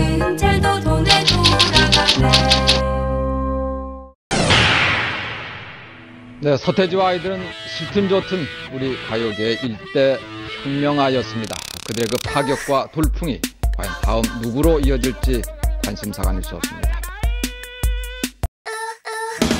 나는 잘도 돈에 돌아가네 네, 서태지와 아이들은 싫든 좋든 우리 가요계의 일대 혁명하였습니다. 그들의 그 파격과 돌풍이 과연 다음 누구로 이어질지 관심사가 아닐 수 없습니다.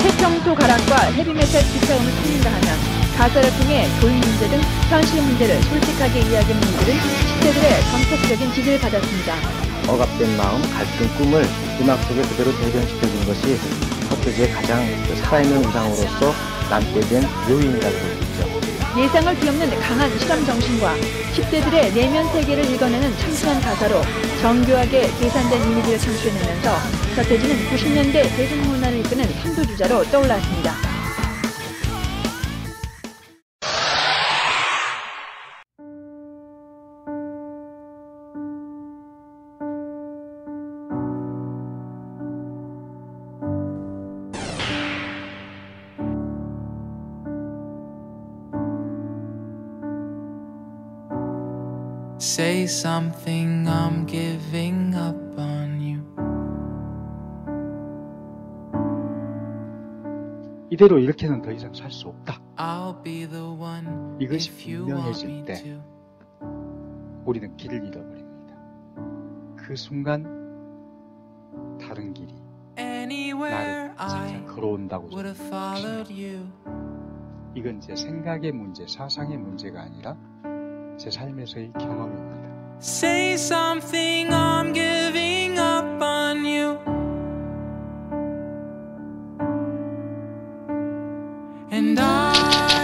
태평소 가락과 헤비메탈 기차음을 풍긴다 하면 가사를 통해 교육 문제 등 현실 문제를 솔직하게 이야기하는 이들은 시대들의 정책적인 지지를 받았습니다. 억압된 마음, 갈등 꿈을 음악 속에 그대로 대변시켜준 것이 서태지의 가장 그 살아있는 우상으로서 남게 된 요인이라고 볼 수 있죠. 예상을 뒤엎는 강한 실험 정신과 10대들의 내면 세계를 읽어내는 참신한 가사로 정교하게 계산된 이미지를 창출해내면서 서태지는 90년대 대중문화를 이끄는 선두주자로 떠올랐습니다. Say something, I'm giving up on you. 이대로 이렇게는 더 이상 살 수 없다. I'll be the one 이것이 if you want me 분명해질 때 to. 우리는 길을 잃어버립니다. 그 순간 다른 길이 나를 살살 걸어온다고 생각합니다. 이건 제 생각의 문제, 사상의 문제가 아니라 제 삶에서의 경험입니다. Say something I'm giving up on you And I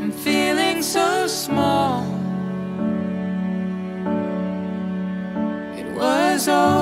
am feeling so small It was all